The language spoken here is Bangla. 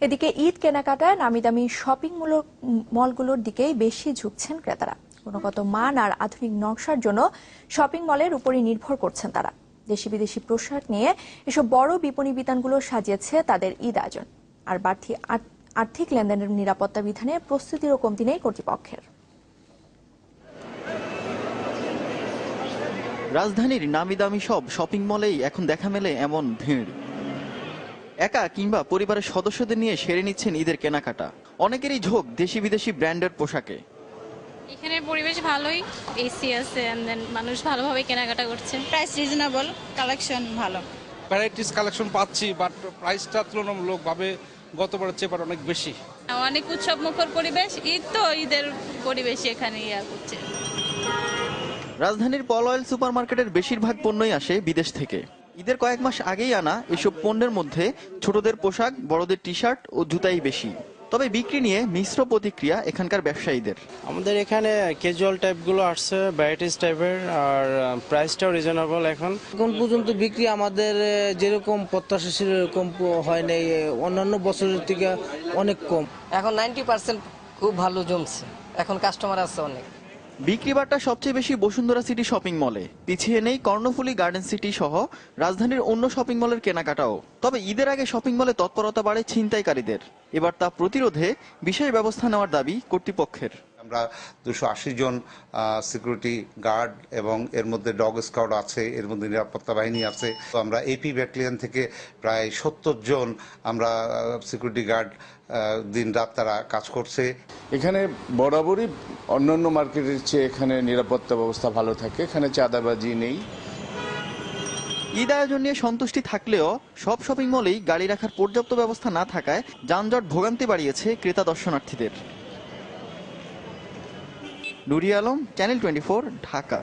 এদিকে ঈদ কেনাকাটায় নামি দামি শপিং মলগুলোর দিকেই বেশি ঝুঁকছেন ক্রেতারা। গুণগত মান আর আধুনিক নকশার জন্য শপিং মলের উপরই নির্ভর করছেন তারা। দেশি বিদেশি পোশাক নিয়ে এসব বড় বিপণী বিতানগুলো সাজিয়েছে তাদের ঈদ আয়োজন। আর বাড়তি আর্থ- আর্থিক লেনদেনের নিরাপত্তা বিধানে প্রস্তুতিরও কমতি নেই কর্তৃপক্ষের। রাজধানীর নামি দামি সব শপিং মলেই এখন দেখা মেলে এমন ভিড়। একা কিংবা পরিবারের সদস্যদের নিয়ে সেরে নিচ্ছেন ঈদের কেনাকাটা। অনেকেরই ঝোঁক দেশি বিদেশি ব্র্যান্ডের পোশাকে। এখানের পরিবেশ ভালোই এসি আছে মানুষ ভালোভাবে কেনাকাটা করছে। প্রাইস রিজনেবল কালেকশন ভালো। ভ্যারাইটিস কালেকশন পাচ্ছি বাট প্রাইসটা তুলনামূলকভাবে গতবারের চেয়ে এবার অনেক বেশি। অনেক উৎসব মুখর পরিবেশ ঈদ তো ঈদের পরিবেশ এখানে ইয়া করছে রাজধানীর পল অয়েল সুপার মার্কেটের বেশিরভাগ পণ্যই আসে বিদেশ থেকে। ঈদের কয়েক মাস আগেই আনা এসব পণ্যের মধ্যে ছোটদের পোশাক বড়দের টি শার্ট ও জুতাই বেশি। তবে বিক্রি নিয়ে মিশ্র প্রতিক্রিয়া এখানকার ব্যবসায়ীদের। আমাদের এখানে ক্যাজুয়াল টাইপগুলো আসছে ভ্যারাইটিস টাইপের আর প্রাইসটাও রিজনেবল এখন। এখন পর্যন্ত বিক্রি আমাদের যেরকম প্রত্যাশা ছিল এরকম হয় নাই অন্যান্য বছরের থেকে অনেক কম। এখন নাইনটি পার্সেন্ট খুব ভালো জমছে। এখন কাস্টমার আছে অনেক। বিক্রি বার্তা সবচেয়ে বেশি বসুন্ধরা সিটি শপিং মলে। পিছিয়ে নেই কর্ণফুলী গার্ডেন সিটি সহ রাজধানীর অন্য শপিং মলের কেনাকাটাও। তবে ঈদের আগে শপিং মলে তৎপরতা বাড়ে ছিনতাইকারীদের। এবার তা প্রতিরোধে বিশেষ ব্যবস্থা নেওয়ার দাবি কর্তৃপক্ষের। আমরা দুশো আশি জন সিকিউরিটি গার্ড এবং এর মধ্যে ডগ স্কাউট আছে এর মধ্যে নিরাপত্তা বাহিনী আছে। তো আমরা এপি ব্যাটালিয়ন থেকে প্রায় সত্তর জন আমরা সিকিউরিটি গার্ড দিন রাত তারা কাজ করছে। এখানে বরাবরই অন্যান্য মার্কেটের চেয়ে এখানে নিরাপত্তা ব্যবস্থা ভালো থাকে। এখানে চাঁদাবাজি নেই। ঈদ আয়োজন নিয়ে সন্তুষ্টি থাকলেও সব শপিং মলেই গাড়ি রাখার পর্যাপ্ত ব্যবস্থা না থাকায় যানজট ভোগান্তি বাড়িয়েছে ক্রেতা দর্শনার্থীদের। Nuri Alam channel twenty Dhaka.